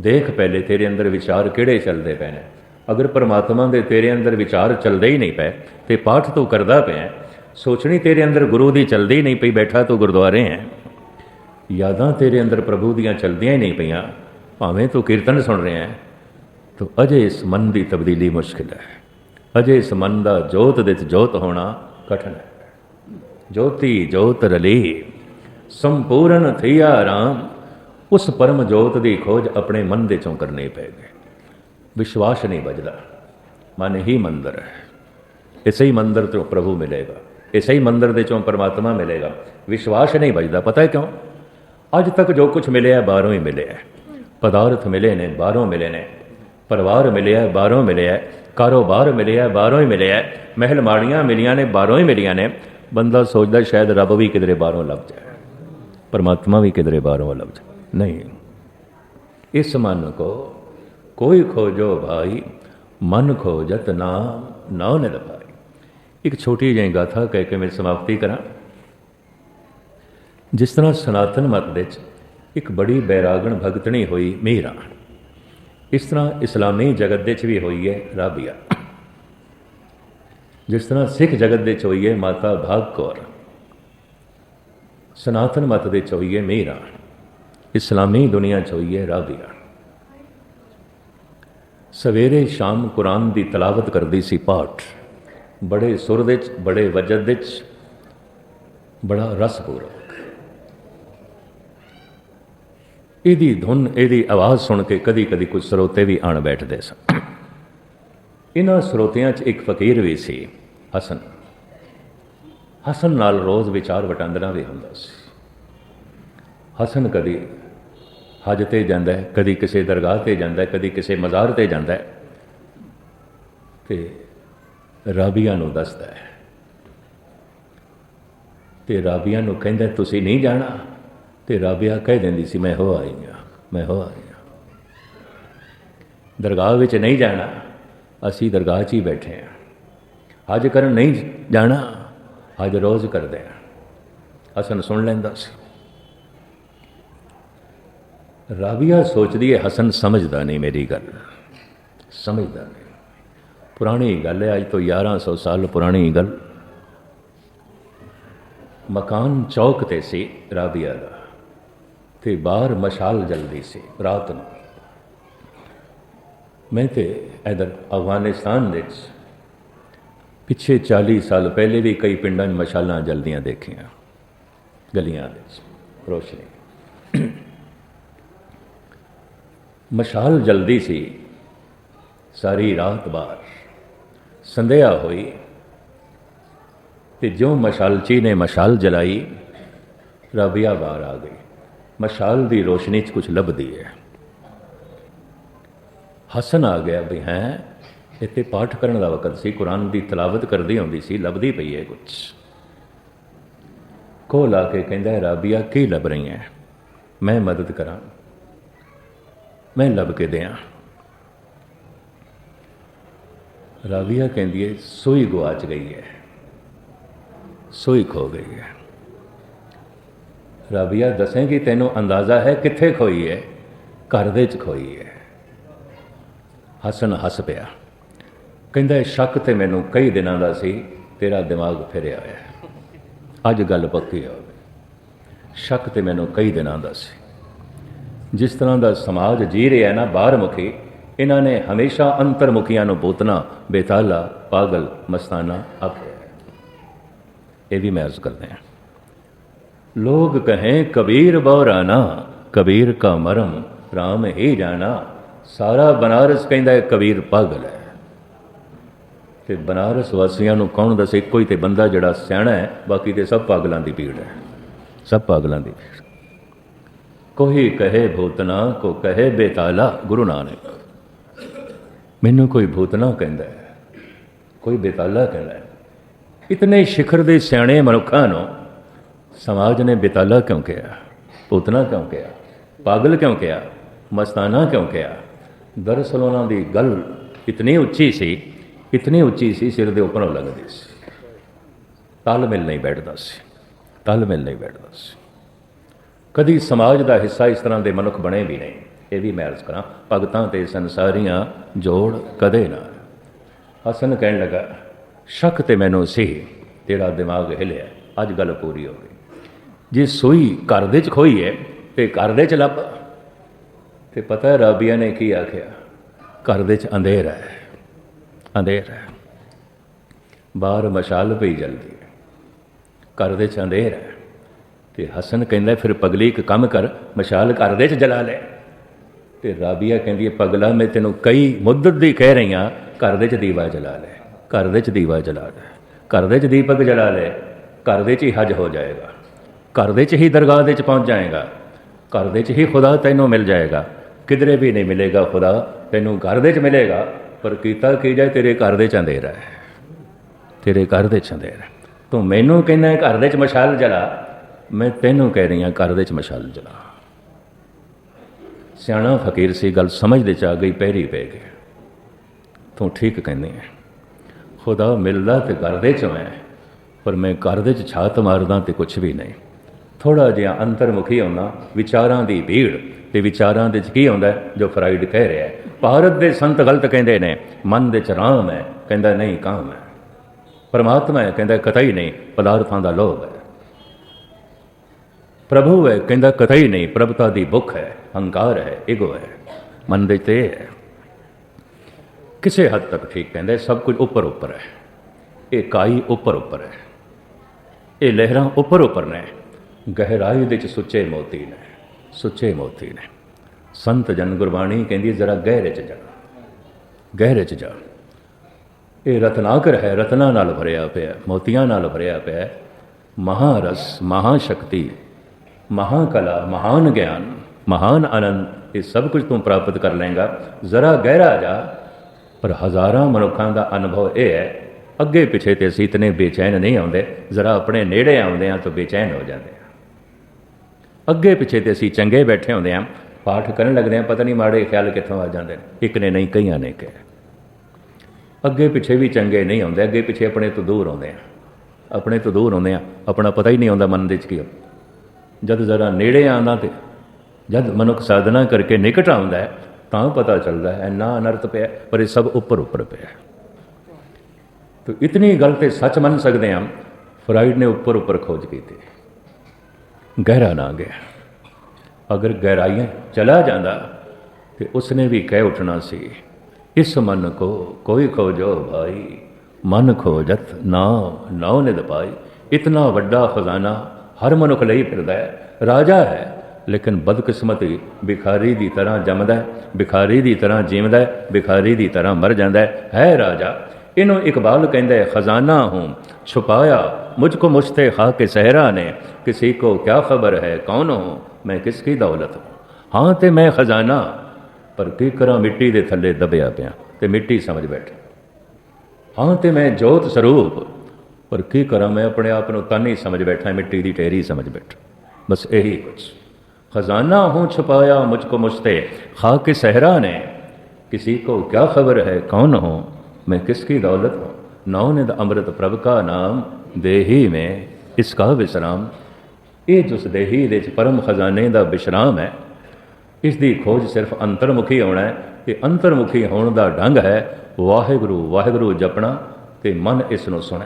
ਦੇਖ ਪਹਿਲੇ ਤੇਰੇ ਅੰਦਰ ਵਿਚਾਰ ਕਿਹੜੇ ਚੱਲਦੇ ਪਏ ਨੇ? ਅਗਰ ਪਰਮਾਤਮਾ ਦੇ ਤੇਰੇ ਅੰਦਰ ਵਿਚਾਰ ਚੱਲਦੇ ਹੀ ਨਹੀਂ ਪਏ ਤੇ ਪਾਠ ਤੂੰ ਕਰਦਾ ਪਿਆ ਸੋਚਣੀ ਤੇਰੇ ਅੰਦਰ ਗੁਰੂ ਦੀ ਚੱਲਦੀ ਨਹੀਂ ਪਈ, ਬੈਠਾ ਤੂੰ ਗੁਰਦੁਆਰੇ ਹੈ। ਯਾਦਾਂ ਤੇਰੇ ਅੰਦਰ ਪ੍ਰਭੂ ਦੀਆਂ ਚੱਲਦੀਆਂ ਹੀ ਨਹੀਂ ਪਈਆਂ, ਭਾਵੇਂ ਤੂੰ ਕੀਰਤਨ ਸੁਣ ਰਿਹਾ ਹੈ। ਤੋ ਅਜੇ ਇਸ ਮਨ ਦੀ ਤਬਦੀਲੀ ਮੁਸ਼ਕਿਲ ਹੈ। ਅਜੇ ਇਸ ਮਨ ਦਾ ਜੋਤ ਦੇ ਵਿੱਚ ਜੋਤ ਹੋਣਾ ਕਠਨ ਹੈ। ਜੋਤੀ ਜੋਤ ਰਲੀ, ਸੰਪੂਰਨ ਥਿਆ ਰਾਮ। ਉਸ ਪਰਮ ਜੋਤ ਦੀ ਖੋਜ ਆਪਣੇ ਮਨ ਦੇ ਚੋਂ ਕਰਨੀ ਪੈਗੀ ਵਿਸ਼ਵਾਸ ਨਹੀਂ ਬਜਦਾ ਮਨ ਹੀ ਮੰਦਰ ਹੈ। ਇਸੇ ਹੀ ਮੰਦਰ ਤੋਂ ਪ੍ਰਭੂ ਮਿਲੇਗਾ। ਇਸੇ ਹੀ ਮੰਦਰ ਦੇ ਚੋਂ ਪਰਮਾਤਮਾ ਮਿਲੇਗਾ। ਵਿਸ਼ਵਾਸ ਨਹੀਂ ਬਜਦਾ ਪਤਾ ਹੈ ਕਿਉਂ? ਅੱਜ ਤੱਕ ਜੋ ਕੁਝ ਮਿਲਿਆ, ਬਾਹਰੋਂ ਹੀ ਮਿਲਿਆ ਪਦਾਰਥ ਮਿਲੇ ਨੇ, ਬਾਹਰੋਂ ਮਿਲੇ ਨੇ। ਪਰਿਵਾਰ ਮਿਲਿਆ, ਬਾਹਰੋਂ ਮਿਲਿਆ ਕਾਰੋਬਾਰ ਮਿਲਿਆ, ਬਾਹਰੋਂ ਹੀ ਮਿਲਿਆ ਮਹਿਲ ਮਾੜੀਆਂ ਮਿਲੀਆਂ ਨੇ, ਬਾਹਰੋਂ ਹੀ ਮਿਲੀਆਂ ਨੇ। ਬੰਦਾ ਸੋਚਦਾ ਸ਼ਾਇਦ ਰੱਬ ਵੀ ਕਿਧਰੇ ਬਾਹਰੋਂ ਲੱਭ ਜਾਏ। ਪਰਮਾਤਮਾ ਵੀ ਕਿਧਰੇ ਬਾਹਰੋਂ ਲੱਭ ਜਾਏ। ਨਹੀਂ। ਇਸ ਮਨ ਕੋ ਕੋਈ ਖੋਜੋ ਭਾਈ, ਮਨ ਖੋਜਤ ਨਾਮ ਨਾਉ ਨਿ ਲਭਾਈ ਇੱਕ ਛੋਟੀ ਜਿਹੀ ਗਾਥਾ ਕਹਿ ਕੇ ਮੈਂ ਸਮਾਪਤੀ ਕਰਾਂ। ਜਿਸ ਤਰ੍ਹਾਂ ਸਨਾਤਨ ਮਤ ਵਿੱਚ ਇੱਕ ਬੜੀ ਬੈਰਾਗਣ ਭਗਤਣੀ ਹੋਈ ਮੀਰਾ ਇਸ ਤਰ੍ਹਾਂ ਇਸਲਾਮੀ ਜਗਤ ਦੇ ਵਿੱਚ ਵੀ ਹੋਈ ਹੈ ਰਾਬੀਆ। ਜਿਸ ਤਰ੍ਹਾਂ ਸਿੱਖ ਜਗਤ ਦੇ ਵਿੱਚ ਹੋਈ ਹੈ ਮਾਤਾ ਭਾਗ ਕੌਰ ਸਨਾਤਨ ਮਤ ਦੇ ਵਿੱਚ ਹੋਈ ਹੈ ਮੀਰਾ ਇਸਲਾਮੀ ਦੁਨੀਆ ਚ ਹੋਈ ਹੈ ਰਾਬੀਆ ਸਵੇਰੇ ਸ਼ਾਮ ਕੁਰਾਨ ਦੀ ਤਲਾਵਤ ਕਰਦੀ ਸੀ ਪਾਠ। ਬੜੇ ਸੁਰ ਦੇ ਵਿੱਚ ਬੜੇ ਵਜਦ ਦੇ ਵਿੱਚ ਬੜਾ ਰਸਪੂਰਵਕ। ਇਹਦੀ ਧੁਨ, ਇਹਦੀ ਆਵਾਜ਼ ਸੁਣ ਕੇ ਕਦੀ ਕਦੀ ਕੁਝ ਸਰੋਤੇ ਵੀ ਆਣ ਬੈਠਦੇ ਸਨ। ਇਹਨਾਂ ਸਰੋਤਿਆਂ 'ਚ ਇੱਕ ਫਕੀਰ ਵੀ ਸੀ, ਹਸਨ। ਹਸਨ ਨਾਲ ਰੋਜ਼ ਵਿਚਾਰ ਵਟਾਂਦਰਾ ਵੀ ਹੁੰਦਾ ਸੀ। ਹਸਨ ਕਦੀ ਹਜ ਤੇ ਜਾਂਦਾ ਹੈ, ਕਦੀ ਕਿਸੇ ਦਰਗਾਹ ਤੇ ਜਾਂਦਾ ਹੈ, ਕਦੀ ਕਿਸੇ ਮਜ਼ਾਰ ਤੇ ਜਾਂਦਾ ਹੈ। ਤੇ ਰਾਬੀਆ ਨੂੰ ਦੱਸਦਾ ਹੈ, ਤੇ ਰਾਬੀਆ ਨੂੰ ਕਹਿੰਦਾ, ਤੁਸੀਂ ਨਹੀਂ ਜਾਣਾ? ਤੇ ਰਾਬੀਆ ਕਹਿ ਦਿੰਦੀ ਸੀ, ਮੈਂ ਹੋ ਆਈ ਹਾਂ, ਮੈਂ ਹੋ ਆਈ ਹਾਂ। ਦਰਗਾਹ ਵਿੱਚ ਨਹੀਂ ਜਾਣਾ, ਅਸੀਂ ਦਰਗਾਹ 'ਚ ਹੀ ਬੈਠੇ ਹਾਂ। ਹਜ ਕਰਨ ਨਹੀਂ ਜਾਣਾ, ਹਜ ਰੋਜ਼ ਕਰਦੇ ਹਾਂ। ਹਸਨ ਸੁਣ ਲੈਂਦਾ ਸੀ। ਰਾਬੀਆ ਸੋਚਦੀ ਹੈ ਹਸਨ ਸਮਝਦਾ ਨਹੀਂ ਮੇਰੀ ਗੱਲ। ਸਮਝਦਾ ਨਹੀਂ। ਪੁਰਾਣੀ ਗੱਲ ਹੈ ਅੱਜ ਤੋਂ 1100 ਸਾਲ ਪੁਰਾਣੀ ਗੱਲ। ਮਕਾਨ ਚੌਕ ਤੇ ਸੀ ਰਾਬੀਆ ਦਾ, ਤੇ ਬਾਹਰ ਮਸ਼ਾਲ ਜਲਦੀ ਸੀ ਰਾਤ ਨੂੰ। ਮੈਂ ਤੇ ਇਧਰ ਅਫਗਾਨਿਸਤਾਨ ਵਿੱਚ ਪਿੱਛੇ 40 ਸਾਲ ਪਹਿਲੇ ਵੀ ਕਈ ਪਿੰਡਾਂ 'ਚ ਮਸ਼ਾਲਾਂ ਜਲਦੀਆਂ ਦੇਖੀਆਂ। ਗਲੀਆਂ ਵਿੱਚ, ਰੋਸ਼ਨੀ। ਮਸ਼ਾਲ ਜਲਦੀ ਸੀ। ਸਾਰੀ ਰਾਤ ਬਾਹਰ। ਸੰਧਿਆ ਹੋਈ ਤੇ ਜੋ ਮਸ਼ਾਲਚੀ ਨੇ ਮਸ਼ਾਲ ਜਲਾਈ ਰਾਬੀਆ ਬਾਹਰ ਆ ਗਈ। ਮਸ਼ਾਲ ਦੀ ਰੋਸ਼ਨੀ 'ਚ ਕੁਝ ਲੱਭਦੀ ਹੈ। ਹਸਨ ਆ ਗਿਆ ਵੀ ਹੈ ਇੱਥੇ ਪਾਠ ਕਰਨ ਦਾ ਵਕਤ ਸੀ। ਕੁਰਾਨ ਦੀ ਤਲਾਵਤ ਕਰਦੀ ਹੁੰਦੀ ਸੀ ਲੱਭਦੀ ਪਈ ਹੈ ਕੁਝ ਕੋਲ ਆ ਕੇ ਕਹਿੰਦਾ ਹੈ, ਰਾਬੀਆ ਕੀ ਲੱਭ ਰਹੀ ਹੈ ਮੈਂ ਮਦਦ ਕਰਾਂ। ਮੈਂ ਲੱਭ ਕੇ ਦਿਆਂ। ਰਾਵੀਆ ਕਹਿੰਦੀ ਹੈ ਸੋਈ ਗਵਾਚ ਗਈ ਹੈ ਸੋਈ ਖੋ ਗਈ ਹੈ ਰਾਬੀਆ ਦੱਸੇਗੀ ਤੈਨੂੰ ਅੰਦਾਜ਼ਾ ਹੈ ਕਿੱਥੇ ਖੋਈ ਹੈ ਘਰ ਦੇ ਚ ਖੋਈ ਹੈ ਹਸਨ ਹੱਸ ਪਿਆ। ਕਹਿੰਦਾ ਇਹ ਸ਼ੱਕ ਤੇ ਮੈਨੂੰ ਕਈ ਦਿਨਾਂ ਦਾ ਸੀ, ਤੇਰਾ ਦਿਮਾਗ ਫਿਰਿਆ ਹੋਇਆ। ਅੱਜ ਗੱਲ ਪੱਕੀ ਹੋ ਗਈ। ਸ਼ੱਕ ਤੇ ਮੈਨੂੰ ਕਈ ਦਿਨਾਂ ਦਾ ਸੀ। ਜਿਸ ਤਰ੍ਹਾਂ ਦਾ ਸਮਾਜ ਜੀ ਰਿਹਾ ਨਾ ਬਾਹਰ ਮੁਖੀ, ਇਹਨਾਂ ਨੇ ਹਮੇਸ਼ਾ ਅੰਤਰ ਮੁਖੀਆਂ ਨੂੰ ਬੋਤਨਾ ਬੇਤਾਲਾ, ਪਾਗਲ, ਮਸਤਾਨਾ ਆਖਿਆ ਇਹ ਵੀ ਮੈਂ ਅਰਜ਼ ਕਰਦੇ ਹਾਂ। ਲੋਕ ਕਹੇ, ਕਬੀਰ ਬੌਰਾਨਾ, ਕਬੀਰ ਕਾ ਮਰਮ RAM ਹੀ ਜਾਣਾ। ਸਾਰਾ ਬਨਾਰਸ ਕਹਿੰਦਾ ਹੈ, ਕਬੀਰ ਪਾਗਲ ਹੈ। ਤੇ ਬਨਾਰਸ ਵਾਸੀਆਂ ਨੂੰ ਕੌਣ ਦੱਸੇ, ਇੱਕੋ ਹੀ ਤੇ ਬੰਦਾ ਜਿਹੜਾ ਸਿਆਣਾ ਹੈ, ਬਾਕੀ ਤੇ ਸਭ ਪਾਗਲਾਂ ਦੀ ਭੀੜ ਹੈ। ਸਭ ਪਾਗਲਾਂ ਦੀ ਭੀੜ। ਕੋਈ ਕਹੇ ਭੂਤਨਾ ਕੋ ਕਹੇ ਬੇਤਾਲਾ, ਗੁਰੂ ਨਾਨਕ। ਮੈਨੂੰ ਕੋਈ ਭੂਤਨਾ ਕਹਿੰਦਾ ਹੈ, ਕੋਈ ਬੇਤਾਲਾ ਕਹਿੰਦਾ ਹੈ। ਇਤਨੇ ਸ਼ਿਖਰ ਦੇ ਸਿਆਣੇ ਮਨੁੱਖਾਂ ਨੂੰ ਸਮਾਜ ਨੇ ਬੇਤਾਲਾ ਕਿਉਂ ਕਿਹਾ? ਭੂਤਨਾ ਕਿਉਂ ਕਿਹਾ? ਪਾਗਲ ਕਿਉਂ ਕਿਹਾ? ਮਸਤਾਨਾ ਕਿਉਂ ਕਿਹਾ? ਦਰਅਸਲ ਉਹਨਾਂ ਦੀ ਗੱਲ ਇਤਨੀ ਉੱਚੀ ਸੀ, ਇਤਨੀ ਉੱਚੀ ਸੀ, ਸਿਰ ਦੇ ਉੱਪਰੋਂ ਲੱਗਦੀ ਸੀ। ਤਾਲਮੇਲ ਨਹੀਂ ਬੈਠਦਾ ਸੀ ਤਾਲਮੇਲ ਨਹੀਂ ਬੈਠਦਾ ਸੀ। ਕਦੀ ਸਮਾਜ ਦਾ ਹਿੱਸਾ ਇਸ ਤਰ੍ਹਾਂ ਦੇ ਮਨੁੱਖ ਬਣੇ ਵੀ ਨਹੀਂ ਇਹ ਵੀ ਮੈਂ ਅਰਜ਼ ਕਰਾਂ, ਭਗਤਾਂ ਤੇ ਸੰਸਾਰੀਆਂ ਜੋੜ ਕਦੇ ਨਾ। ਹਸਨ ਕਹਿਣ ਲੱਗਾ, ਸ਼ੱਕ ਤੇ ਮੈਨੂੰ ਸੀ, ਤੇਰਾ ਦਿਮਾਗ ਹਿਲਿਆ, ਅੱਜ ਗੱਲ ਪੂਰੀ ਹੋ ਗਈ। ਜੇ ਸੋਈ ਘਰ ਦੇ ਚ ਖੋਈ ਹੈ ਤੇ ਘਰ ਦੇ ਚ ਲੱਭ। ਤੇ ਪਤਾ ਹੈ ਰਾਬੀਆ ਨੇ ਕੀ ਆਖਿਆ, ਘਰ ਦੇ ਚ ਅੰਧੇਰ ਹੈ ਅੰਧੇਰ ਹੈ। ਬਾਹਰ ਮਸ਼ਾਲ ਪਈ ਜਲਦੀ ਹੈ, ਘਰ ਦੇ ਚ ਅੰਧੇਰ ਹੈ। ਤੇ ਹਸਨ ਕਹਿੰਦਾ ਫਿਰ ਪਗਲੀ ਇੱਕ ਕੰਮ ਕਰ ਮਸ਼ਾਲ ਘਰ ਦੇ ਚ ਜਲਾ ਲੈ ਤੇ ਰਾਬੀਆ ਕਹਿੰਦੀ ਹੈ ਪਗਲਾ ਮੈਂ ਤੈਨੂੰ ਕਈ ਮੁੱਦਤ ਦੀ ਕਹਿ ਰਹੀ ਹਾਂ ਘਰ ਦੇ ਚ ਦੀਵਾ ਜਲਾ ਲੈ ਘਰ ਦੇ ਚ ਦੀਵਾ ਜਲਾ ਲੈ ਘਰ ਦੇ ਚ ਦੀਪਕ ਜਲਾ ਲੈ ਘਰ ਦੇ ਚ ਹੀ ਹਜ ਹੋ ਜਾਏਗਾ ਘਰ ਦੇ ਚ ਹੀ ਦਰਗਾਹ ਦੇ ਚ ਪਹੁੰਚ ਜਾਏਗਾ ਘਰ ਦੇ ਚ ਹੀ ਖੁਦਾ ਤੈਨੂੰ ਮਿਲ ਜਾਏਗਾ ਕਿਧਰੇ ਵੀ ਨਹੀਂ ਮਿਲੇਗਾ ਖੁਦਾ ਤੈਨੂੰ ਘਰ ਦੇ ਚ ਮਿਲੇਗਾ ਪਰ ਕੀਤਾ ਕੀ ਜਾਏ ਤੇਰੇ ਘਰ ਦੇ ਚ ਅੰਧੇਰਾ ਹੈ ਤੇਰੇ ਘਰ ਦੇ ਚ ਅੰਧੇਰਾ ਹੈ। ਤੂੰ ਮੈਨੂੰ ਕਹਿੰਦਾ ਘਰ ਦੇ ਚ ਮਸ਼ਾਲ ਜਲਾ ਮੈਂ ਤੈਨੂੰ ਕਹਿ ਰਹੀ ਹਾਂ, ਘਰ ਦੇ ਚ ਮਸ਼ਾਲ ਜਲਾ। ਸਿਆਣਾ ਫਕੀਰ ਸੀ, ਗੱਲ ਸਮਝ ਦੇ ਚ ਆ ਗਈ, ਪਹਿਰੀ ਪੈ ਗਈ ਤੂੰ ਠੀਕ ਕਹਿੰਦੀ ਹੈ। ਖੁਦਾ ਮਿਲਦਾ ਤੇ ਘਰ ਦੇ ਚੋਂ ਮੈਂ ਪਰ ਮੈਂ ਘਰ ਦੇ ਚ ਛਾਤ ਮਾਰਦਾ ਤੇ ਕੁਝ ਵੀ ਨਹੀਂ। ਥੋੜਾ ਜਿਹਾ ਅੰਤਰਮੁਖੀ ਹੋਣਾ ਵਿਚਾਰਾਂ ਦੀ ਭੀੜ, ਤੇ ਵਿਚਾਰਾਂ ਦੇ ਚ ਕੀ ਆਉਂਦਾ ਜੋ ਫਰਾਈਡ ਕਹਿ ਰਿਹਾ ਹੈ। ਭਾਰਤ ਦੇ ਸੰਤ ਗਲਤ ਕਹਿੰਦੇ ਨੇ, ਮਨ ਦੇ ਚ ਰਾਮ ਹੈ, ਕਹਿੰਦਾ ਨਹੀਂ, ਕਾਮ ਹੈ। ਪਰਮਾਤਮਾ ਹੈ, ਕਹਿੰਦਾ ਕਤਈ ਨਹੀਂ, ਪਦਾਰਥਾਂ ਦਾ ਲੋਭ ਹੈ। ਪ੍ਰਭੂ ਹੈ ਕਹਿੰਦਾ ਕਤਈ ਨਹੀਂ, ਪ੍ਰਭਤਾ ਦੀ ਭੁੱਖ ਹੈ, ਹੰਕਾਰ ਹੈ ਈਗੋ ਹੈ ਮਨ ਦੇ ਤੇ ਹੈ। ਕਿਸੇ ਹੱਦ ਤੱਕ ਠੀਕ ਕਹਿੰਦਾ, ਸਭ ਕੁਝ ਉੱਪਰ ਉੱਪਰ ਹੈ। ਇਹ ਕਾਈ ਉੱਪਰ ਉੱਪਰ ਹੈ। ਇਹ ਲਹਿਰਾਂ ਉੱਪਰ ਉੱਪਰ ਨੇ। ਗਹਿਰਾਈ ਦੇ ਚ ਸੁੱਚੇ ਮੋਤੀ ਨੇ। ਸੁੱਚੇ ਮੋਤੀ ਨੇ। ਸੰਤ ਜਨ ਗੁਰਬਾਣੀ ਕਹਿੰਦੀ ਜ਼ਰਾ ਗਹਿਰੇ ਚ ਜਾ। ਗਹਿਰੇ ਚ ਜਾ। ਇਹ ਰਤਨਾਕਰ ਹੈ, ਰਤਨਾ ਨਾਲ ਭਰਿਆ ਪਿਆ, ਮੋਤੀਆਂ ਨਾਲ ਭਰਿਆ ਪਿਆ ਮਹਾਰਸ, ਮਹਾਸ਼ਕਤੀ। ਮਹਾਕਲਾ, ਮਹਾਨ ਗਿਆਨ, ਮਹਾਨ ਆਨੰਦ, ਇਹ ਸਭ ਕੁਝ ਤੂੰ ਪ੍ਰਾਪਤ ਕਰ ਲਏਗਾ। ਜ਼ਰਾ ਗਹਿਰਾ ਜਾ, ਪਰ ਹਜ਼ਾਰਾਂ ਮਨੁੱਖਾਂ ਦਾ ਅਨੁਭਵ ਇਹ ਹੈ, ਅੱਗੇ ਪਿੱਛੇ ਤੇ ਅਸੀਂ ਇਤਨੇ ਬੇਚੈਨ ਨਹੀਂ ਆਉਂਦੇ। ਜ਼ਰਾ ਆਪਣੇ ਨੇੜੇ ਆਉਂਦੇ ਆ ਤਾਂ ਬੇਚੈਨ ਹੋ ਜਾਂਦੇ ਆ ਅੱਗੇ ਪਿੱਛੇ ਤੇ ਅਸੀਂ ਚੰਗੇ ਬੈਠੇ ਹੁੰਦੇ ਆ ਪਾਠ ਕਰਨ ਲੱਗਦੇ ਆ ਪਤਾ ਨਹੀਂ ਮਾੜੇ ਖਿਆਲ ਕਿੱਥੋਂ ਆ ਜਾਂਦੇ ਨੇ। ਇੱਕ ਨੇ ਨਹੀਂ, ਕਈਆਂ ਨੇ ਕਿਹਾ। ਅੱਗੇ ਪਿੱਛੇ ਵੀ ਚੰਗੇ ਨਹੀਂ ਆਉਂਦੇ, ਅੱਗੇ ਪਿੱਛੇ ਆਪਣੇ ਤੋਂ ਦੂਰ ਆਉਂਦੇ ਆ ਆਪਣੇ ਤੋਂ ਦੂਰ ਆਉਂਦੇ ਆ ਆਪਣਾ ਪਤਾ ਹੀ ਨਹੀਂ ਆਉਂਦਾ ਮਨ ਦੇ ਵਿੱਚ ਕੀ ਜਦ ਜ਼ਰਾ ਨੇੜੇ ਆਉਂਦਾ ਤੇ ਜਦ ਮਨੁੱਖ ਸਾਧਨਾ ਕਰਕੇ ਨਿਕਟ ਆਉਂਦਾ ਹੈ, ਤਾਂ ਪਤਾ ਚੱਲਦਾ ਹੈ ਨਾ ਅਨਰਥ ਪਿਆ ਪਰ ਇਹ ਸਭ ਉੱਪਰ ਉੱਪਰ ਪਿਆ ਤੋ ਇਤਨੀ ਗੱਲ ਤੇ ਸੱਚ ਮੰਨ ਸਕਦੇ ਹਾਂ ਫਰਾਈਡ ਨੇ ਉੱਪਰ ਉੱਪਰ ਖੋਜ ਕੀਤੀ। ਗਹਿਰਾ ਨਾ ਗਿਆ। ਅਗਰ ਗਹਿਰਾਈਆਂ ਚਲਾ ਜਾਂਦਾ, ਤੇ ਉਸਨੇ ਵੀ ਕਹਿ ਉੱਠਣਾ ਸੀ, ਇਸ ਮਨ ਕੋ ਕੋਈ ਖੋਜੋ ਭਾਈ, ਮਨ ਖੋਜਤ ਨਾ ਨਾਉ ਨਿਦ ਪਾਈ, ਇਤਨਾ ਵੱਡਾ ਖਜ਼ਾਨਾ ਹਰ ਮਨੁੱਖ ਲਈ ਫਿਰਦਾ ਹੈ, ਰਾਜਾ ਹੈ, ਲੇਕਿਨ ਬਦਕਿਸਮਤੀ ਭਿਖਾਰੀ ਦੀ ਤਰ੍ਹਾਂ ਜੰਮਦਾ ਹੈ, ਭਿਖਾਰੀ ਦੀ ਤਰ੍ਹਾਂ ਜੀਵਦਾ ਹੈ, ਭਿਖਾਰੀ ਦੀ ਤਰ੍ਹਾਂ ਮਰ ਜਾਂਦਾ ਹੈ। ਰਾਜਾ, ਇਹਨੂੰ ਇਕਬਾਲ ਕਹਿੰਦਾ ਹੈ, ਖਜ਼ਾਨਾ ਹੂੰ, ਛੁਪਾਇਆ ਮੁਝ ਕੋ ਮੁਸਤੇ ਖਾ ਕੇ ਸਹਿਰਾ ਨੇ, ਕਿਸੇ ਕੋ ਕਿਆ ਖਬਰ ਹੈ, ਕੌਣ ਹੂੰ, ਮੈਂ ਕਿਸ ਕੀ ਦੌਲਤ ਹਾਂ ਤੇ ਮੈਂ ਖਜ਼ਾਨਾ, ਪਰ ਕੀ ਕਰਾਂ ਮਿੱਟੀ ਦੇ ਥੱਲੇ ਦਬਿਆ ਪਿਆ? ਤੇ ਮਿੱਟੀ ਸਮਝ ਬੈਠਾ। ਹਾਂ ਤੇ ਮੈਂ ਜੋਤ ਸਰੂਪ ਪਰ ਕੀ ਕਰਾਂ ਮੈਂ ਆਪਣੇ ਆਪ ਨੂੰ ਤਾਂ ਨਹੀਂ ਸਮਝ ਬੈਠਾ ਮਿੱਟੀ ਦੀ ਢੇਰੀ ਸਮਝ ਬੈਠਾ ਬਸ ਇਹੀ ਕੁਝ खजाना हूँ छुपाया मुझको मुझते खाक सहरा ने किसी को क्या खबर है कौन हूँ मैं किसकी दौलत हूँ नौनिद अमृत प्रभ का नाम देही में इसका विश्राम ਇਹ ਜਿਸ ਦੇਹੀ ਦੇ ਚ ਪਰਮ ਖਜ਼ਾਨੇ ਦਾ ਵਿਸ਼ਰਾਮ ਹੈ ਇਸ ਦੀ ਖੋਜ ਸਿਰਫ ਅੰਤਰਮੁਖੀ ਹੋਣਾ ਹੈ ਤੇ ਅੰਤਰਮੁਖੀ ਹੋਣ ਦਾ ਢੰਗ ਹੈ ਵਾਹਿਗੁਰੂ ਵਾਹਿਗੁਰੂ ਜਪਣਾ ਤੇ ਮਨ ਇਸ ਨੂੰ ਸੁਣੇ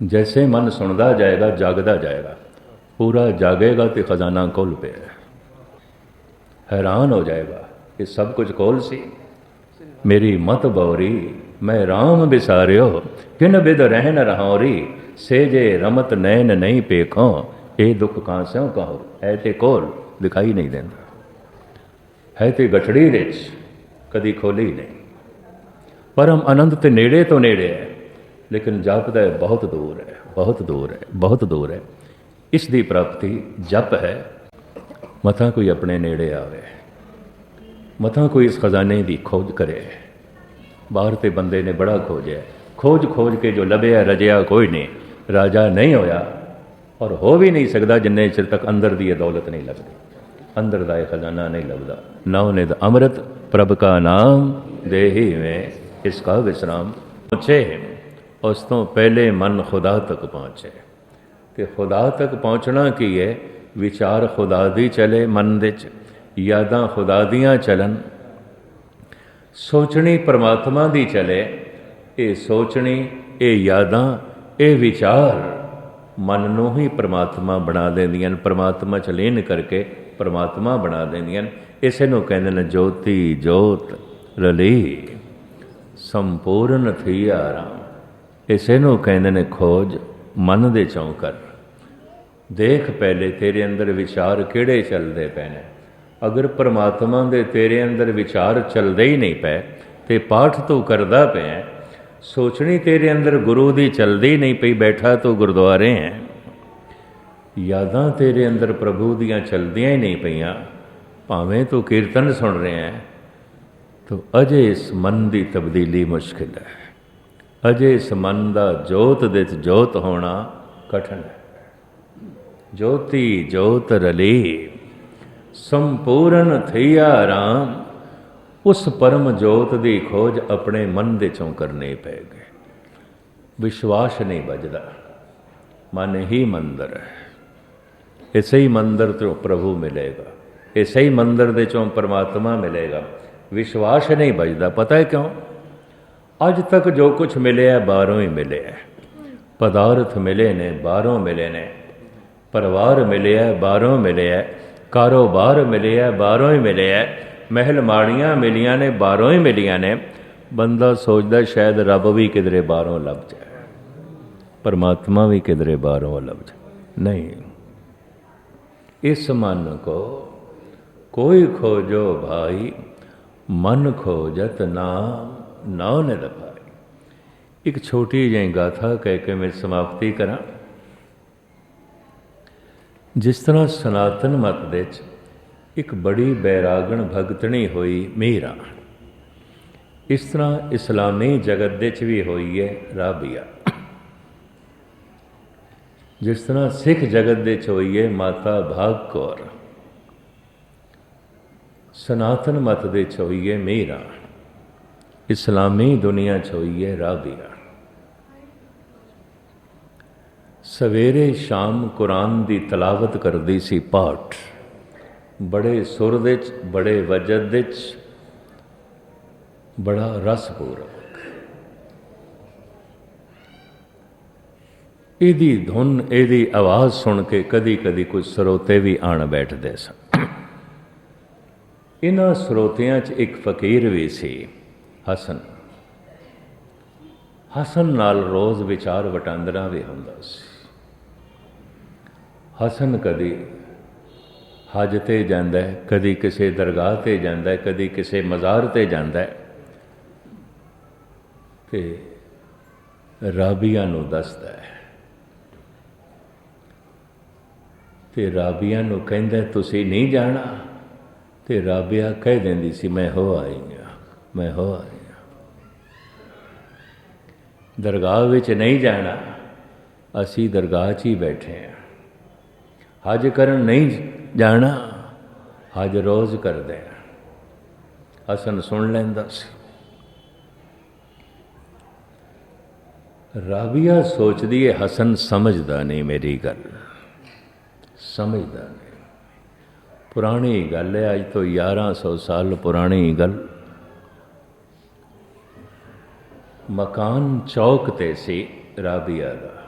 ਜੈਸੇ ਮਨ ਸੁਣਦਾ ਜਾਏਗਾ ਜਾਗਦਾ ਜਾਏਗਾ ਪੂਰਾ ਜਾਗੇਗਾ ਤੇ ਖਜ਼ਾਨਾ ਕੋਲ ਪਿਆ ਹੈਰਾਨ ਹੋ ਜਾਏਗਾ ਇਹ ਸਭ ਕੁਝ ਕੋਲ ਸੀ ਮੇਰੀ ਮਤ ਬੌਰੀ ਮੈਂ ਰਾਮ ਬਿਸਾਰਿਓ ਕਿਨ ਬਿਦ ਰਹਿਨ ਰਹਾਉਰੀ ਸੇਜੇ ਰਮਤ ਨੈਣ ਨਹੀਂ ਪੇਖੋ ਇਹ ਦੁੱਖ ਕਾਂਸਿਓ ਕਹੋ ਹੈ ਤੇ ਕੋਲ ਦਿਖਾਈ ਨਹੀਂ ਦਿੰਦਾ ਹੈ ਤੇ ਗਠੜੀ ਵਿੱਚ ਕਦੀ ਖੋਲੀ ਨਹੀਂ ਪਰਮ ਆਨੰਦ ਤੇ ਨੇੜੇ ਤੋਂ ਨੇੜੇ ਹੈ ਲੇਕਿਨ ਜਾਪਦਾ ਹੈ ਬਹੁਤ ਦੂਰ ਹੈ, ਬਹੁਤ ਦੂਰ ਹੈ, ਬਹੁਤ ਦੂਰ ਹੈ। ਇਸ ਦੀ ਪ੍ਰਾਪਤੀ ਜਪ ਹੈ। ਮਥਾ ਕੋਈ ਆਪਣੇ ਨੇੜੇ ਆਵੇ। ਮਥਾ ਕੋਈ ਇਸ ਖਜ਼ਾਨੇ ਦੀ ਖੋਜ ਕਰੇ। ਬਾਹਰ ਤੇ ਬੰਦੇ ਨੇ ਬੜਾ ਖੋਜਿਆ। ਖੋਜ ਖੋਜ ਕੇ ਜੋ ਲੱਭਿਆ, ਰਜਿਆ ਕੋਈ ਨਹੀਂ। ਰਾਜਾ ਨਹੀਂ ਹੋਇਆ ਔਰ ਹੋ ਵੀ ਨਹੀਂ ਸਕਦਾ ਜਿੰਨੇ ਚਿਰ ਤੱਕ ਅੰਦਰ ਦੀ ਇਹ ਦੌਲਤ ਨਹੀਂ ਲੱਭਦੀ। ਅੰਦਰ ਦਾ ਇਹ ਖਜ਼ਾਨਾ ਨਹੀਂ ਲੱਭਦਾ। ਨਾ ਉਹਨੇ ਨਵਨਿਦ ਅੰਮ੍ਰਿਤ, ਪ੍ਰਭ ਕਾ ਨਾਮ ਦੇਹੀ ਮੈਂ, ਇਸ ਕਾ ਵਿਸਰਾਮ ਪੁੱਛੇ ਹੈ। ਉਸ ਤੋਂ ਪਹਿਲੇ ਮਨ ਖੁਦਾ ਤੱਕ ਪਹੁੰਚੇ। ਤੇ ਖੁਦਾ ਤੱਕ ਪਹੁੰਚਣਾ ਕੀ ਹੈ ਵਿਚਾਰ ਖੁਦਾ ਦੀ ਚਲੇ ਮਨ ਵਿੱਚ, ਯਾਦਾਂ ਖੁਦਾ ਦੀਆਂ ਚੱਲਣ ਸੋਚਣੀ ਪਰਮਾਤਮਾ ਦੀ ਚਲੇ, ਇਹ ਸੋਚਣੀ, ਇਹ ਯਾਦਾਂ, ਇਹ ਵਿਚਾਰ ਮਨ ਨੂੰ ਹੀ ਪਰਮਾਤਮਾ ਬਣਾ ਦਿੰਦੀਆਂ ਨੇ। ਪਰਮਾਤਮਾ ਚ ਲੀਨ ਕਰਕੇ ਪਰਮਾਤਮਾ ਬਣਾ ਦਿੰਦੀਆਂ ਨੇ। ਇਸੇ ਨੂੰ ਕਹਿੰਦੇ ਨੇ ਜੋਤੀ ਜੋਤ ਰਲੀ, ਸੰਪੂਰਨ ਥੀ ਆਰਾਮ। ਇਸੇ ਨੂੰ ਕਹਿੰਦੇ ਨੇ ਖੋਜ ਮਨ ਦੇ ਚੌਂਕਰ ਦੇਖ ਪਹਿਲੇ ਤੇਰੇ ਅੰਦਰ ਵਿਚਾਰ ਕਿਹੜੇ ਚੱਲਦੇ ਪਏ ਨੇ। ਅਗਰ ਪ੍ਰਮਾਤਮਾ ਦੇ ਤੇਰੇ ਅੰਦਰ ਵਿਚਾਰ ਚੱਲਦੇ ਹੀ ਨਹੀਂ ਪਏ ਤੇ ਪਾਠ ਤੂੰ ਕਰਦਾ ਪਿਆ ਸੋਚਣੀ ਤੇਰੇ ਅੰਦਰ ਗੁਰੂ ਦੀ ਚੱਲਦੀ ਨਹੀਂ ਪਈ, ਬੈਠਾ ਤੂੰ ਗੁਰਦੁਆਰੇ ਹੈ। ਯਾਦਾਂ ਤੇਰੇ ਅੰਦਰ ਪ੍ਰਭੂ ਦੀਆਂ ਚੱਲਦੀਆਂ ਹੀ ਨਹੀਂ ਪਈਆਂ, ਭਾਵੇਂ ਤੂੰ ਕੀਰਤਨ ਸੁਣ ਰਿਹਾ ਹੈ, ਤੋ ਅਜੇ ਇਸ ਮਨ ਦੀ ਤਬਦੀਲੀ ਮੁਸ਼ਕਿਲ ਹੈ। ਅਜੇ ਇਸ ਮਨ ਦਾ ਜੋਤ ਦੇ ਜੋਤ ਹੋਣਾ ਕਠਨ ਹੈ। ਜੋਤੀ ਜੋਤ ਰਲੀ, ਸੰਪੂਰਨ ਥਈਆ ਰਾਮ, ਉਸ ਪਰਮ ਜੋਤ ਦੀ ਖੋਜ ਆਪਣੇ ਮਨ ਦੇ ਚੋਂ ਕਰਨੀ ਪੈਗੀ ਵਿਸ਼ਵਾਸ ਨਹੀਂ ਬਜਦਾ ਮਨ ਹੀ ਮੰਦਰ ਹੈ। ਇਸੇ ਹੀ ਮੰਦਰ ਤੋਂ ਪ੍ਰਭੂ ਮਿਲੇਗਾ, ਇਸੇ ਹੀ ਮੰਦਰ ਦੇ ਚੋਂ ਪਰਮਾਤਮਾ ਮਿਲੇਗਾ। ਵਿਸ਼ਵਾਸ ਨਹੀਂ ਬਜਦਾ ਪਤਾ ਹੈ ਕਿਉਂ? ਅੱਜ ਤੱਕ ਜੋ ਕੁਝ ਮਿਲਿਆ ਬਾਹਰੋਂ ਹੀ ਮਿਲਿਆ ਪਦਾਰਥ ਮਿਲੇ ਨੇ, ਬਾਹਰੋਂ ਮਿਲੇ ਨੇ। ਪਰਿਵਾਰ ਮਿਲਿਆ ਬਾਹਰੋਂ ਮਿਲਿਆ ਕਾਰੋਬਾਰ ਮਿਲਿਆ ਬਾਹਰੋਂ ਹੀ ਮਿਲਿਆ ਮਹਿਲ ਮਾੜੀਆਂ ਮਿਲੀਆਂ ਨੇ, ਬਾਹਰੋਂ ਹੀ ਮਿਲੀਆਂ ਨੇ। ਬੰਦਾ ਸੋਚਦਾ ਸ਼ਾਇਦ ਰੱਬ ਵੀ ਕਿਧਰੇ ਬਾਹਰੋਂ ਲੱਭ ਜਾਏ। ਪਰਮਾਤਮਾ ਵੀ ਕਿਧਰੇ ਬਾਹਰੋਂ ਲੱਭ ਜਾਏ। ਨਹੀਂ। ਇਸ ਮਨ ਕੋ ਕੋਈ ਖੋਜੋ ਭਾਈ, ਮਨ ਖੋਜਤ ਨਾਮ ਨਾਉ ਨੇ ਦਫਾਈ ਇੱਕ ਛੋਟੀ ਜਿਹੀ ਗਾਥਾ ਕਹਿ ਕੇ ਮੈਂ ਸਮਾਪਤੀ ਕਰਾਂ। ਜਿਸ ਤਰ੍ਹਾਂ ਸਨਾਤਨ ਮਤ ਦੇ ਵਿੱਚ ਇੱਕ ਬੜੀ ਬੈਰਾਗਣ ਭਗਤਣੀ ਹੋਈ ਮੀਰਾ। ਇਸ ਤਰ੍ਹਾਂ ਇਸਲਾਮੀ ਜਗਤ ਦੇ ਵਿੱਚ ਵੀ ਹੋਈ ਹੈ ਰਾਬੀਆ। ਜਿਸ ਤਰ੍ਹਾਂ ਸਿੱਖ ਜਗਤ ਦੇ ਵਿੱਚ ਹੋਈ ਹੈ ਮਾਤਾ ਭਾਗ ਕੌਰ। ਸਨਾਤਨ ਮਤ ਦੇ ਵਿੱਚ ਹੋਈ ਹੈ ਮੀਰਾ। ਇਸਲਾਮੀ ਦੁਨੀਆ ਚ ਹੋਈ ਹੈ ਰਾਬੀਆ ਸਵੇਰੇ ਸ਼ਾਮ ਕੁਰਾਨ ਦੀ ਤਲਾਵਤ ਕਰਦੀ ਸੀ ਪਾਠ ਬੜੇ ਸੁਰ ਦੇ ਚ ਬੜੇ ਵਜਦ ਦੇ ਚ ਬੜਾ ਰਸ ਪੂਰਵਕ ਇਹਦੀ ਧੁਨ ਇਹਦੀ ਆਵਾਜ਼ ਸੁਣ ਕੇ ਕਦੀ ਕਦੀ ਕੁਝ ਸਰੋਤੇ ਵੀ ਆਣ ਬੈਠਦੇ ਸਨ ਇਹਨਾਂ ਸਰੋਤਿਆਂ 'ਚ ਇੱਕ ਫਕੀਰ ਵੀ ਸੀ ਹਸਨ। ਹਸਨ ਨਾਲ ਰੋਜ਼ ਵਿਚਾਰ ਵਟਾਂਦਰਾ ਵੀ ਹੁੰਦਾ ਸੀ। ਹਸਨ ਕਦੀ ਹਜ ਤੇ ਜਾਂਦਾ ਕਦੀ ਕਿਸੇ ਦਰਗਾਹ ਤੇ ਜਾਂਦਾ ਕਦੀ ਕਿਸੇ ਮਜ਼ਾਰ ਤੇ ਜਾਂਦਾ ਹੈ। ਤੇ ਰਾਬੀਆ ਨੂੰ ਦੱਸਦਾ ਹੈ। ਤੇ ਰਾਬੀਆ ਨੂੰ ਕਹਿੰਦਾ ਤੁਸੀਂ ਨਹੀਂ ਜਾਣਾ? ਤੇ ਰਾਬੀਆ ਕਹਿ ਦਿੰਦੀ ਸੀ, ਮੈਂ ਹੋ ਆਈ ਹਾਂ। ਮੈਂ ਹੋ ਦਰਗਾਹ ਵਿੱਚ ਨਹੀਂ ਜਾਣਾ, ਅਸੀਂ ਦਰਗਾਹ 'ਚ ਹੀ ਬੈਠੇ ਹਾਂ। ਹਜ ਕਰਨ ਨਹੀਂ ਜਾਣਾ, ਹਜ ਰੋਜ਼ ਕਰਦੇ ਹਾਂ। ਹਸਨ ਸੁਣ ਲੈਂਦਾ ਸੀ। ਰਾਬੀਆ ਸੋਚਦੀ ਹੈ ਹਸਨ ਸਮਝਦਾ ਨਹੀਂ ਮੇਰੀ ਗੱਲ। ਸਮਝਦਾ ਨਹੀਂ। ਪੁਰਾਣੀ ਗੱਲ ਹੈ ਅੱਜ ਤੋਂ 1100 ਸਾਲ ਪੁਰਾਣੀ ਗੱਲ। ਮਕਾਨ ਚੌਕ ਤੇ ਸੀ ਰਾਬੀਆ ਦਾ,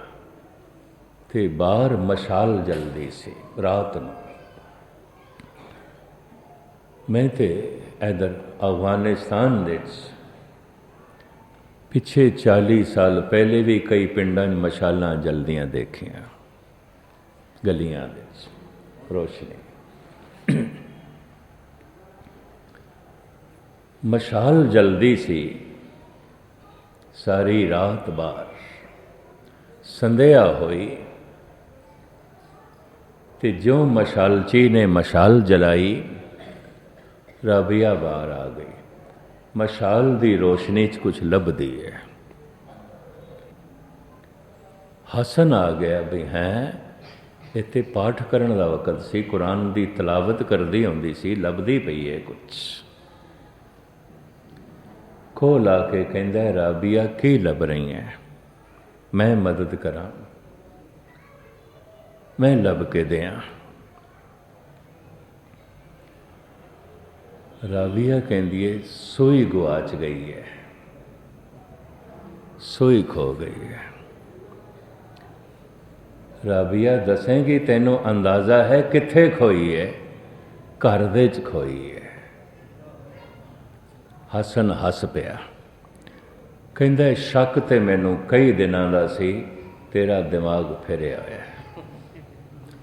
ਤੇ ਬਾਹਰ ਮਸ਼ਾਲ ਜਲਦੀ ਸੀ ਰਾਤ ਨੂੰ। ਮੈਂ ਤੇ ਇਧਰ ਅਫਗਾਨਿਸਤਾਨ ਦੇ ਪਿੱਛੇ ਪਿਛੇ 40 ਸਾਲ ਪਹਿਲੇ ਵੀ ਕਈ ਪਿੰਡਾਂ 'ਚ ਮਸ਼ਾਲਾਂ ਜਲਦੀਆਂ ਦੇਖੀਆਂ, ਗਲੀਆਂ ਦੇ ਵਿੱਚ, ਰੋਸ਼ਨੀ। ਮਸ਼ਾਲ ਜਲਦੀ ਸੀ ਸਾਰੀ ਰਾਤ ਬਾਰ ਸੰਧਿਆ ਹੋਈ ਤੇ ਜੋ ਮਸ਼ਾਲਚੀ ਨੇ ਮਸ਼ਾਲ ਜਲਾਈ, ਰਾਬੀਆ ਬਾਹਰ ਆ ਗਈ। ਮਸ਼ਾਲ ਦੀ ਰੋਸ਼ਨੀ 'ਚ ਕੁਝ ਲੱਭਦੀ ਹੈ। ਹਸਨ ਆ ਗਿਆ ਵੀ ਹੈ, ਇੱਥੇ ਪਾਠ ਕਰਨ ਦਾ ਵਕਤ ਸੀ, ਕੁਰਾਨ ਦੀ ਤਲਾਵਤ ਕਰਦੀ ਹੁੰਦੀ ਸੀ, ਲੱਭਦੀ ਪਈ ਹੈ ਕੁਝ ਖੋ ਲਾ ਕੇ ਕਹਿੰਦਾ ਰਾਬੀਆ, ਕੀ ਲੱਭ ਰਹੀ ਹੈ ਮੈਂ ਮਦਦ ਕਰਾਂ। ਮੈਂ ਲੱਭ ਕੇ ਦਿਆਂ। ਰਾਵੀਆ ਕਹਿੰਦੀ ਏ, ਸੋਈ ਗਵਾਚ ਗਈ ਹੈ ਸੋਈ ਖੋ ਗਈ ਹੈ ਰਾਬੀਆ, ਦੱਸੇਂਗੀ ਤੈਨੂੰ ਅੰਦਾਜ਼ਾ ਹੈ ਕਿੱਥੇ ਖੋਈ ਹੈ ਘਰ ਦੇ ਚ ਖੋਈ ਹੈ ਹਸਨ ਹੱਸ ਪਿਆ। ਕਹਿੰਦਾ, ਸ਼ੱਕ ਤੇ ਮੈਨੂੰ ਕਈ ਦਿਨਾਂ ਦਾ ਸੀ, ਤੇਰਾ ਦਿਮਾਗ ਫਿਰਿਆ ਹੋਇਆ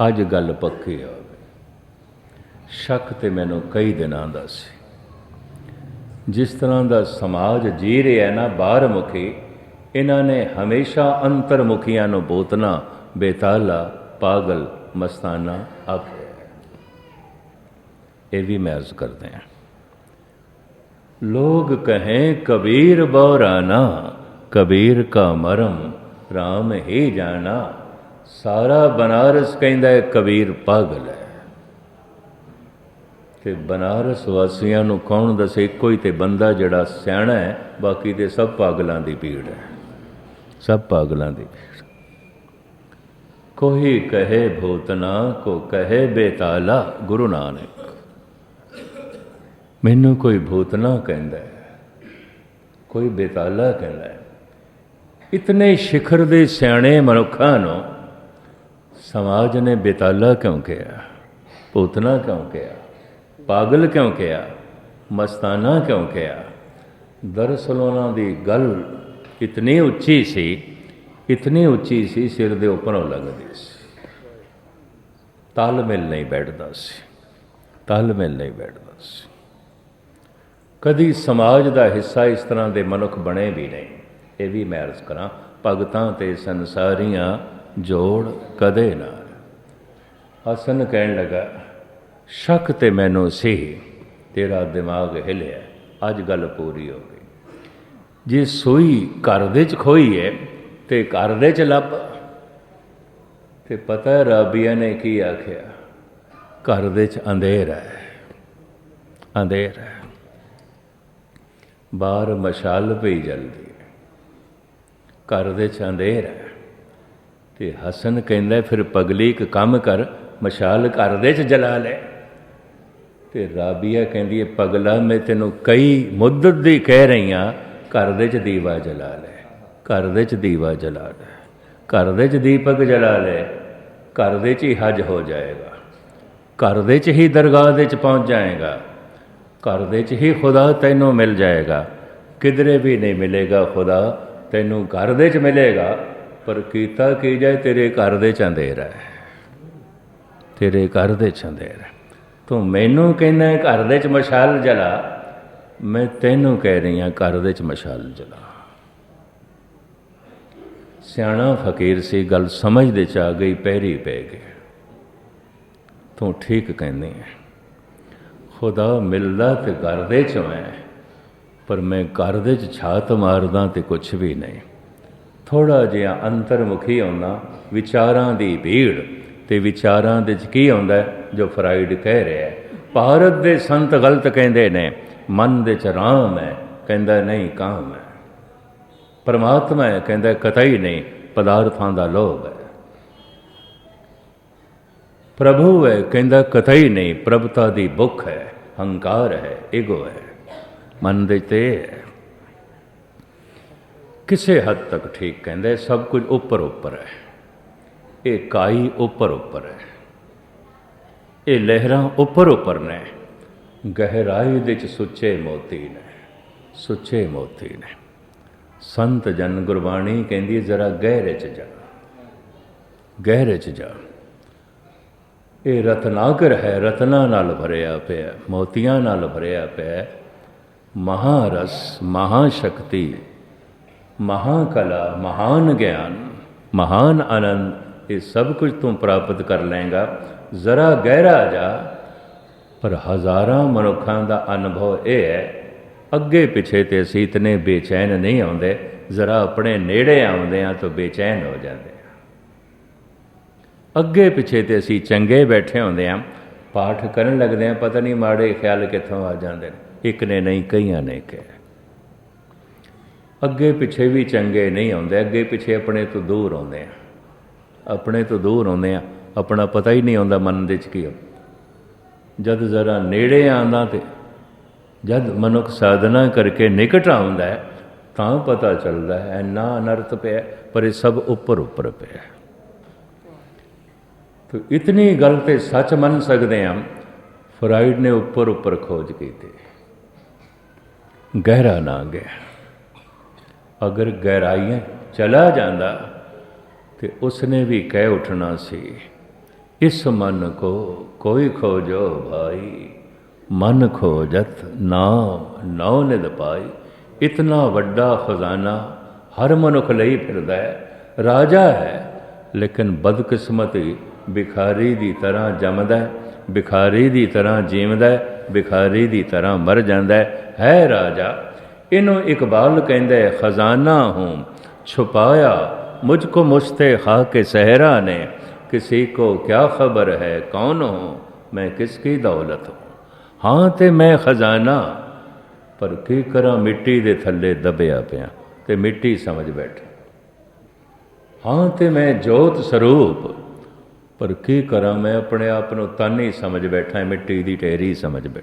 ਅੱਜ ਗੱਲ ਪੱਕੀ ਹੋ ਗਈ। ਸ਼ੱਕ ਤੇ ਮੈਨੂੰ ਕਈ ਦਿਨਾਂ ਦਾ ਸੀ। ਜਿਸ ਤਰ੍ਹਾਂ ਦਾ ਸਮਾਜ ਜੀ ਰਿਹਾ ਨਾ ਬਾਹਰ ਮੁਖੀ ਇਹਨਾਂ ਨੇ ਹਮੇਸ਼ਾ ਅੰਤਰਮੁਖੀਆਂ ਨੂੰ ਬੋਤਨਾ, ਬੇਤਾਲਾ, ਪਾਗਲ ਮਸਤਾਨਾ ਆਖਿਆ ਇਹ ਵੀ ਮੈਂ ਅਰਜ਼ ਕਰਦੇ ਹਾਂ। लोग कहें कबीर बौराना कबीर का मरम राम ही जाना ਸਾਰਾ ਬਨਾਰਸ ਕਹਿੰਦਾ ਹੈ ਕਬੀਰ ਪਾਗਲ ਹੈ ਤੇ ਬਨਾਰਸ ਵਾਸੀਆਂ ਨੂੰ ਕੌਣ ਦੱਸੇ ਕੋਈ ਤੇ ਬੰਦਾ ਜਿਹੜਾ ਸਿਆਣਾ ਹੈ ਬਾਕੀ ਤੇ ਸਭ ਪਾਗਲਾਂ ਦੀ ਭੀੜ ਹੈ ਸਭ ਪਾਗਲਾਂ ਦੀ ਭੀੜ ਕੋਈ ਕਹੇ ਭੂਤਨਾ ਕੋ ਕਹੇ ਬੇਤਾਲਾ ਗੁਰੂ ਨਾਨਕ ਮੈਨੂੰ ਕੋਈ ਭੂਤਨਾ ਕਹਿੰਦਾ ਹੈ, ਕੋਈ ਬੇਤਾਲਾ ਕਹਿੰਦਾ ਹੈ। ਇਤਨੇ ਸਿਖਰ ਦੇ ਸਿਆਣੇ ਮਨੁੱਖਾਂ ਨੂੰ ਸਮਾਜ ਨੇ ਬੇਤਾਲਾ ਕਿਉਂ ਕਿਹਾ? ਭੂਤਨਾ ਕਿਉਂ ਕਿਹਾ? ਪਾਗਲ ਕਿਉਂ ਕਿਹਾ? ਮਸਤਾਨਾ ਕਿਉਂ ਕਿਹਾ? ਦਰਅਸਲ ਉਹਨਾਂ ਦੀ ਗੱਲ ਇਤਨੀ ਉੱਚੀ ਸੀ, ਇਤਨੀ ਉੱਚੀ ਸੀ ਸਿਰ ਦੇ ਉੱਪਰੋਂ ਲੰਘਦੀ ਸੀ। ਤਾਲਮੇਲ ਨਹੀਂ ਬੈਠਦਾ ਸੀ ਤਾਲਮੇਲ ਨਹੀਂ ਬੈਠਦਾ ਸੀ। ਕਦੀ ਸਮਾਜ ਦਾ ਹਿੱਸਾ ਇਸ ਤਰ੍ਹਾਂ ਦੇ ਮਨੁੱਖ ਬਣੇ ਵੀ ਨਹੀਂ ਇਹ ਵੀ ਮੈਂ ਅਰਜ਼ ਕਰਾਂ, ਭਗਤਾਂ ਤੇ ਸੰਸਾਰੀਆਂ ਜੋੜ ਕਦੇ ਨਾ। ਹਸਨ ਕਹਿਣ ਲੱਗਾ, ਸ਼ੱਕ ਤੇ ਮੈਨੂੰ ਸੀ, ਤੇਰਾ ਦਿਮਾਗ ਹਿਲਿਆ, ਅੱਜ ਗੱਲ ਪੂਰੀ ਹੋ ਗਈ। ਜੇ ਸੋਈ ਘਰ ਦੇ ਚ ਖੋਈ ਹੈ ਤੇ ਘਰ ਦੇ ਚ ਲੱਭ। ਤੇ ਪਤਾ ਹੈ ਰਾਬੀਆ ਨੇ ਕੀ ਆਖਿਆ, ਘਰ ਦੇ ਚ ਅੰਧੇਰ ਹੈ ਅੰਧੇਰ ਹੈ। ਬਾਹਰ ਮਸ਼ਾਲ ਪਈ ਜਲਦੀ ਹੈ। ਘਰ ਦੇ ਚ ਅੰਧੇਰ ਹੈ। ਤੇ ਹਸਨ ਕਹਿੰਦਾ, ਫਿਰ ਪਗਲੀ ਇੱਕ ਕੰਮ ਕਰ ਮਸ਼ਾਲ ਘਰ ਦੇ ਚ ਜਲਾ ਲੈ। ਤੇ ਰਾਬੀਆ ਕਹਿੰਦੀ ਹੈ, ਪਗਲਾ, ਮੈਂ ਤੈਨੂੰ ਕਈ ਮੁੱਦਤ ਦੀ ਕਹਿ ਰਹੀ ਹਾਂ, ਘਰ ਦੇ ਚ ਦੀਵਾ ਜਲਾ ਲੈ, ਘਰ ਦੇ ਚ ਦੀਵਾ ਜਲਾ ਲੈ, ਘਰ ਦੇ ਚ ਦੀਪਕ ਜਲਾ ਲੈ, ਘਰ ਦੇ ਚ ਹੀ ਹਜ ਹੋ ਜਾਏਗਾ, ਘਰ ਦੇ ਚ ਹੀ ਦਰਗਾਹ ਦੇ ਚ ਪਹੁੰਚ ਜਾਏਗਾ ਘਰ ਦੇ ਚ ਹੀ ਖੁਦਾ ਤੈਨੂੰ ਮਿਲ ਜਾਏਗਾ। ਕਿਧਰੇ ਵੀ ਨਹੀਂ ਮਿਲੇਗਾ ਖੁਦਾ, ਤੈਨੂੰ ਘਰ ਦੇ ਚ ਮਿਲੇਗਾ। ਪਰ ਕੀਤਾ ਕੀ ਜਾਏ, ਤੇਰੇ ਘਰ ਦੇ ਚ ਅੰਧੇਰਾ ਹੈ। ਤੇਰੇ ਘਰ ਦੇ ਚ ਅੰਧੇਰਾ ਹੈ। ਤੂੰ ਮੈਨੂੰ ਕਹਿੰਦਾ ਘਰ ਦੇ ਚ ਮਸ਼ਾਲ ਜਲਾ। ਮੈਂ ਤੈਨੂੰ ਕਹਿ ਰਹੀ ਹਾਂ, ਘਰ ਦੇ ਚ ਮਸ਼ਾਲ ਜਲਾ। ਸਿਆਣਾ ਫਕੀਰ ਸੀ, ਗੱਲ ਸਮਝ ਦੇ ਚ ਆ ਗਈ, ਪੈਰੀ ਪੈ ਗਈ ਤੂੰ ਠੀਕ ਕਹਿੰਦੀ ਹੈ। ਖੁਦਾ ਮਿਲਦਾ ਤੇ ਘਰ ਦੇ ਚੋਂ ਹੈ ਪਰ ਮੈਂ ਘਰ ਦੇ ਚ ਛਾਤ ਮਾਰਦਾ ਤੇ ਕੁਛ ਵੀ ਨਹੀਂ। ਥੋੜਾ ਜਿਹਾ ਅੰਤਰਮੁਖੀ ਆਉਣਾ, ਵਿਚਾਰਾਂ ਦੀ ਭੀੜ, ਤੇ ਵਿਚਾਰਾਂ ਦੇ ਚ ਕੀ ਆਉਂਦਾ ਜੋ ਫਰਾਈਡ ਕਹਿ ਰਿਹਾ ਹੈ। ਭਾਰਤ ਦੇ ਸੰਤ ਗਲਤ ਕਹਿੰਦੇ ਨੇ, ਮਨ ਦੇ ਚ ਰਾਮ ਹੈ, ਕਹਿੰਦਾ ਨਹੀਂ ਕਾਮ ਹੈ। ਪਰਮਾਤਮਾ ਹੈ, ਕਹਿੰਦਾ ਕਤਈ ਨਹੀਂ, ਪਦਾਰਥਾਂ ਦਾ ਲੋਭ ਹੈ। ਪ੍ਰਭੂ ਹੈ ਕਹਿੰਦਾ ਕਤਈ ਨਹੀਂ, ਪ੍ਰਭਤਾ ਦੀ ਭੁੱਖ ਹੈ, ਹੰਕਾਰ ਹੈ ਈਗੋ ਹੈ, ਮਨ ਦੇ ਤੇ ਹੈ। ਕਿਸੇ ਹੱਦ ਤੱਕ ਠੀਕ ਕਹਿੰਦਾ, ਸਭ ਕੁਝ ਉੱਪਰ ਉੱਪਰ ਹੈ। ਇਹ ਕਾਈ ਉੱਪਰ ਉੱਪਰ ਹੈ। ਇਹ ਲਹਿਰਾਂ ਉੱਪਰ ਉੱਪਰ ਨੇ। ਗਹਿਰਾਈ ਦੇ ਚ ਸੁੱਚੇ ਮੋਤੀ ਨੇ ਸੁੱਚੇ ਮੋਤੀ ਨੇ ਸੰਤ ਜਨ ਗੁਰਬਾਣੀ ਕਹਿੰਦੀ ਜ਼ਰਾ ਗਹਿਰੇ ਚ ਜਾ। ਗਹਿਰੇ ਚ ਜਾ। ਇਹ ਰਤਨਾਕਰ ਹੈ, ਰਤਨਾ ਨਾਲ ਭਰਿਆ ਪਿਆ, ਮੋਤੀਆਂ ਨਾਲ ਭਰਿਆ ਪਿਆ। ਮਹਾਰਸ, ਮਹਾਸ਼ਕਤੀ, ਮਹਾਕਲਾ, ਮਹਾਨ ਗਿਆਨ, ਮਹਾਨ ਆਨੰਦ, ਇਹ ਸਭ ਕੁਝ ਤੂੰ ਪ੍ਰਾਪਤ ਕਰ ਲਏਗਾ। ਜ਼ਰਾ ਗਹਿਰਾ ਜਾ, ਪਰ ਹਜ਼ਾਰਾਂ ਮਨੁੱਖਾਂ ਦਾ ਅਨੁਭਵ ਇਹ ਹੈ, ਅੱਗੇ ਪਿੱਛੇ ਤੇ ਅਸੀਂ ਇਤਨੇ ਬੇਚੈਨ ਨਹੀਂ ਆਉਂਦੇ, ਜ਼ਰਾ ਆਪਣੇ ਨੇੜੇ ਆਉਂਦੇ ਆ ਤਾਂ ਬੇਚੈਨ ਹੋ ਜਾਂਦੇ। ਅੱਗੇ ਪਿੱਛੇ ਤੇ ਅਸੀਂ ਚੰਗੇ ਬੈਠੇ ਹੁੰਦੇ ਆ, ਪਾਠ ਕਰਨ ਲੱਗਦੇ ਆ, ਪਤਾ ਨਹੀਂ ਮਾੜੇ ਖਿਆਲ ਕਿੱਥੋਂ ਆ ਜਾਂਦੇ ਨੇ। ਇੱਕ ਨੇ ਨਹੀਂ, ਕਈਆਂ ਨੇ ਕਿਹਾ। ਅੱਗੇ ਪਿੱਛੇ ਵੀ ਚੰਗੇ ਨਹੀਂ ਆਉਂਦੇ, ਅੱਗੇ ਪਿੱਛੇ ਆਪਣੇ ਤੋਂ ਦੂਰ ਆਉਂਦੇ ਆ। ਆਪਣੇ ਤੋਂ ਦੂਰ ਆਉਂਦੇ ਆ, ਆਪਣਾ ਪਤਾ ਹੀ ਨਹੀਂ ਆਉਂਦਾ ਮਨ ਦੇ ਚ ਕੀ ਹੋ ਜਦ ਜ਼ਰਾ ਨੇੜੇ ਆਂਦਾ ਤੇ, ਜਦ ਮਨੁੱਖ ਸਾਧਨਾ ਕਰਕੇ ਨਿਕਟ ਆਉਂਦਾ ਹੈ, ਤਾਂ ਪਤਾ ਚੱਲਦਾ ਹੈ ਨਾ ਅਨਰਥ ਪਿਆ ਪਰ ਇਹ ਸਭ ਉੱਪਰ ਉੱਪਰ ਪਿਆ ਤੋ ਇਤਨੀ ਗੱਲ ਤੇ ਸੱਚ ਮੰਨ ਸਕਦੇ ਹਾਂ ਫਰਾਇਡ ਨੇ ਉੱਪਰ ਉੱਪਰ ਖੋਜ ਕੀਤੀ। ਗਹਿਰਾ ਨਾ ਗਿਆ ਅਗਰ ਗਹਿਰਾਈਆਂ ਚਲਾ ਜਾਂਦਾ ਤੇ ਉਸਨੇ ਵੀ ਕਹਿ ਉੱਠਣਾ ਸੀ, ਇਸ ਮਨ ਕੋ ਕੋਈ ਖੋਜੋ ਭਾਈ, ਮਨ ਖੋਜਤ ਨਾਮ ਨੌ ਨਿਦ ਪਾਈ। ਇਤਨਾ ਵੱਡਾ ਖਜ਼ਾਨਾ ਹਰ ਮਨੁੱਖ ਲਈ ਫਿਰਦਾ ਹੈ, ਰਾਜਾ ਹੈ, ਲੇਕਿਨ ਬਦਕਿਸਮਤੀ ਭਿਖਾਰੀ ਦੀ ਤਰ੍ਹਾਂ ਜੰਮਦਾ ਹੈ ਭਿਖਾਰੀ ਦੀ ਤਰ੍ਹਾਂ ਜੀਵਦਾ ਹੈ ਭਿਖਾਰੀ ਦੀ ਤਰ੍ਹਾਂ ਮਰ ਜਾਂਦਾ ਹੈ ਹੈ ਰਾਜਾ ਇਹਨੂੰ ਇਕਬਾਲ ਕਹਿੰਦਾ ਹੈ ਖਜ਼ਾਨਾ ਹੂੰ ਛੁਪਾਇਆ ਮੁਝ ਕੋ ਮੁਸਤੇ ਖਾ ਕੇ ਸਹਿਰਾ ਨੇ किसी को क्या खबर है कौन हूँ मैं किसकी दौलत हूँ ਹਾਂ ਤੇ ਮੈਂ ਖਜ਼ਾਨਾ ਪਰ ਕੀ ਕਰਾਂ ਮਿੱਟੀ ਦੇ ਥੱਲੇ ਦਬਿਆ ਪਿਆ ਤੇ ਮਿੱਟੀ ਸਮਝ ਬੈਠਾ ਹਾਂ ਤੇ ਮੈਂ ਜੋਤ ਸਰੂਪ ਪਰ ਕੀ ਕਰਾਂ, ਮੈਂ ਆਪਣੇ ਆਪ ਨੂੰ ਤਨ ਹੀ ਸਮਝ ਬੈਠਾ ਮਿੱਟੀ ਦੀ ਢੇਰੀ ਸਮਝ ਬੈਠਾ।